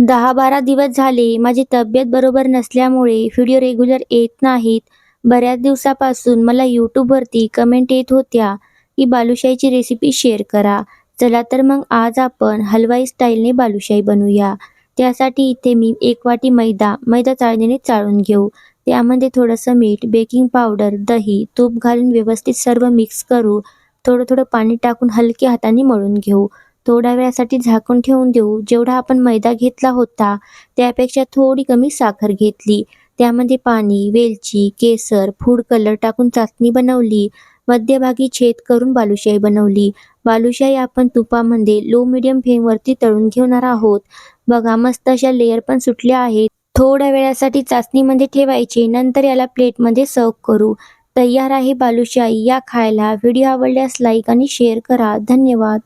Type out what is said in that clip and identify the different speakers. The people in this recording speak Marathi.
Speaker 1: दहा बारा दिवस झाले माझी तब्येत बरोबर नसल्यामुळे व्हिडिओ रेग्युलर येत नाहीत. बऱ्याच दिवसापासून मला यूट्यूबवरती कमेंट येत होत्या की बालुशाहीची रेसिपी शेअर करा. चला तर मग आज आपण हलवाई स्टाईलने बालुशाही बनवूया. त्यासाठी इथे मी एक वाटी मैदा मैदा चाळणीने चाळून घेऊ. त्यामध्ये थोडंसं मीठ बेकिंग पावडर दही तूप घालून व्यवस्थित सर्व मिक्स करू. थोडं थोडं पाणी टाकून हलक्या हाताने मळून घेऊ. थोड्या वेळासाठी झाकून ठेवून देऊ. जेवढा आपण मैदा घेतला होता त्यापेक्षा थोडी कमी साखर घेतली. त्यामध्ये पाणी वेलची केसर फूड कलर टाकून चाचणी बनवली. मध्यभागी छेद करून बालुशाही बनवली. बालुशाही आपण तुपामध्ये लो मिडियम फ्लेमवरती तळून घेणार आहोत. बघा मस्त अशा लेअर पण सुटल्या आहेत. थोड्या वेळासाठी चाचणीमध्ये ठेवायचे. नंतर याला प्लेटमध्ये सर्व करू. तयार आहे बालुशाही. या खायला व्हिडिओ आवडल्यास लाईक आणि शेअर करा. धन्यवाद.